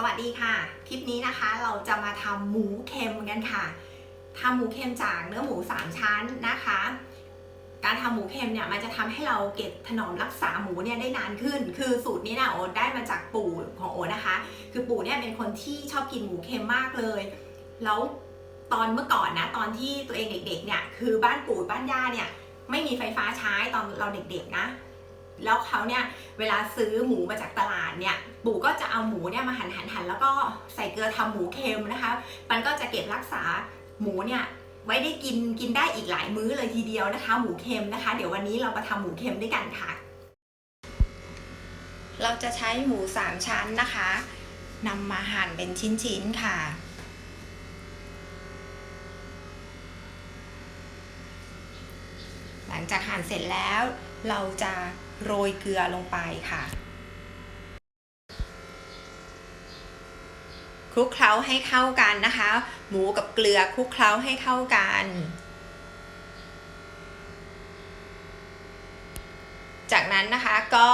สวัสดีค่ะ คลิปนี้นะคะเราจะมาทำหมูเค็มกันค่ะทำหมูเค็มจากเนื้อหมูสามชั้นนะคะ การทำหมูเค็มเนี่ยมันจะทำให้เราเก็บถนอมรักษาหมูเนี่ยได้นานขึ้น คือสูตรนี้นะโอได้มาจากปู่ของโอนะคะ คือปู่เนี่ยเป็นคนที่ชอบกินหมูเค็มมากเลย แล้วตอนเมื่อก่อนนะตอนที่ตัวเองเด็กๆเนี่ยคือบ้านปู่บ้านย่าเนี่ยไม่มีไฟฟ้าใช้ตอนเราเด็กๆนะ แล้วเขาเนี่ยเวลาซื้อหมูมาจากตลาดเนี่ยปู่ก็จะเอาหมูเนี่ยมาหั่นหั่นหั่นแล้วก็ใส่เกลือทำหมูเค็มนะคะ มันก็จะเก็บรักษาหมูเนี่ยไว้ได้กินกินได้อีกหลายมื้อเลยทีเดียวนะคะ หมูเค็มนะคะ เดี๋ยววันนี้เรามาทำหมูเค็มด้วยกันค่ะ เราจะใช้หมูสามชั้นนะคะนำมาหั่นเป็นชิ้นๆค่ะหลังจากหั่นเสร็จแล้วเราจะ โรยเกลือลงไปค่ะ คลุกเคล้าให้เข้ากันนะคะ หมูกับเกลือคลุกเคล้าให้เข้ากัน จากนั้นนะคะก็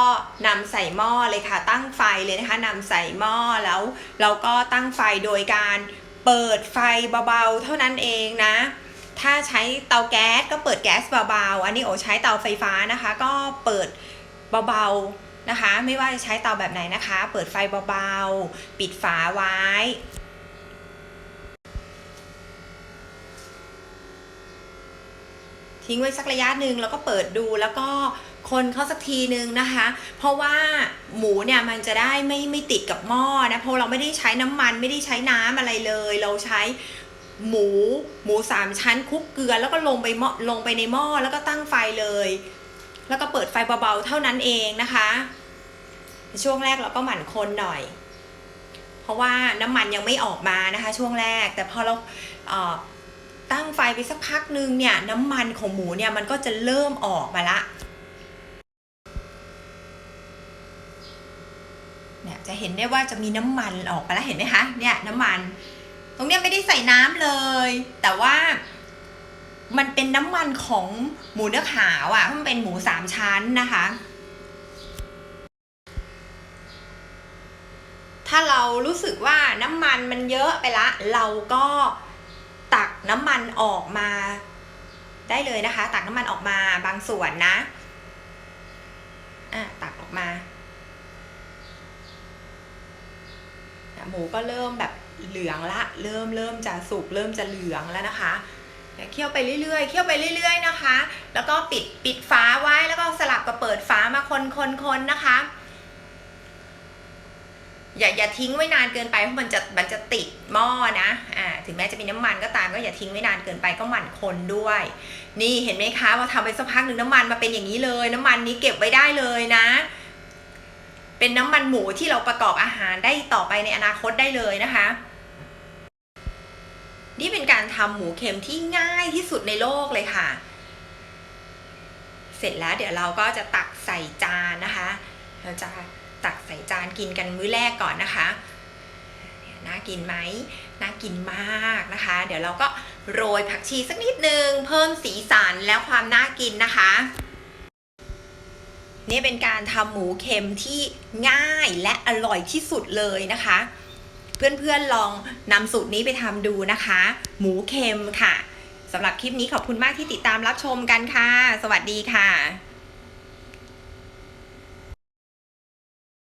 นำใส่หม้อเลยค่ะ ตั้งไฟเลยนะคะนำใส่หม้อแล้ว เราก็ตั้งไฟโดยการเปิดไฟเบาๆ เท่านั้นเองนะ ถ้าใช้เตาแก๊สก็เปิดแก๊สเบาๆ อันนี้โอใช้เตาไฟฟ้านะคะ ก็เปิด เบาๆนะคะ ไม่ว่าจะใช้เตาแบบไหนนะคะ เปิดไฟเบาๆ ปิดฝาไว้ ทิ้งไว้สักระยะหนึ่งแล้วก็เปิดดูแล้วก็คนเขาสักทีนึงนะคะ เพราะว่าหมูเนี่ยมันจะได้ไม่ไม่ติดกับหม้อนะ เพราะเราไม่ได้ใช้น้ำมันไม่ได้ใช้น้ำอะไรเลย เราใช้หมูหมูสามชั้นคลุกเกลือแล้วก็ลงไปหม้อลงไปในหม้อแล้วก็ตั้งไฟเลย แล้วก็เปิดไฟเบาๆเท่านั้นเองนะคะช่วงแรกเราก็หมั่นคนหน่อย เพราะว่าน้ำมันยังไม่ออกมานะคะ ช่วงแรก แต่พอเราเตั้งไฟไปสักพักหนึ่งเนี่ยน้ำมันของหมูเนี่ยมันก็จะเริ่มออกมาละเนี่ยจะเห็นได้ว่าจะมีน้ำมันออกมาแล้วเห็นไหมคะเนี่ยน้ำมัน ตรงเนี้ยไม่ได้ใส่น้ำเลย แต่ว่า มันเป็นน้ำมันของหมูเนื้อขาวอะ่ะมันเป็นหมูสามชั้นนะคะ ถ้าเรารู้สึกว่าน้ำมันมันเยอะไปละ เราก็ตักน้ำมันออกมา ได้เลยนะคะ ตักน้ำมันออกมาบางส่วนนะอะตักออกมาหมูก็เริ่มแบบเหลืองละ เริ่มเริ่มจะสุกเริ่มจะเหลืองแล้วนะคะ เดี๋ยวเคี่ยวไปเรื่อยๆ เคี่ยวไปเรื่อย ๆนะคะ แล้วก็ปิดปิดฝาไว้แล้วก็สลับกับเปิดฝามาคนคนคนนะคะ อย่าอย่าทิ้งไว้นานเกินไปเพราะมันจะมันจะติดหม้อนะ อ่า ถึงแม้จะมีน้ำมันก็ตามก็อย่าทิ้งไว้นานเกินไปก็หมั่นคนด้วย นี่เห็นไหมคะพอทำไปสักพักหนึ่งน้ำมันมาเป็นอย่างนี้เลย น้ำมันนี้เก็บไว้ได้เลยนะ เป็นน้ำมันหมูที่เราประกอบอาหารได้ต่อไปในอนาคตได้เลยนะคะ นี่เป็นการทำหมูเค็มที่ง่ายที่สุดในโลกเลยค่ะ เสร็จแล้วเดี๋ยวเราก็จะตักใส่จานนะคะ เราจะตักใส่จานกินกันมื้อแรกก่อนนะคะเนี่ยน่ากินไหม น่ากินมากนะคะ เดี๋ยวเราก็โรยผักชีสักนิดนึง เพิ่มสีสันแล้วความน่ากินนะคะ นี่เป็นการทำหมูเค็มที่ง่ายและอร่อยที่สุดเลยนะคะ เพื่อนๆลองนำสูตรนี้ไปทำดูนะคะ หมูเค็มค่ะสำหรับคลิปนี้ขอบคุณมากที่ติดตามรับชมกันค่ะ สวัสดีค่ะ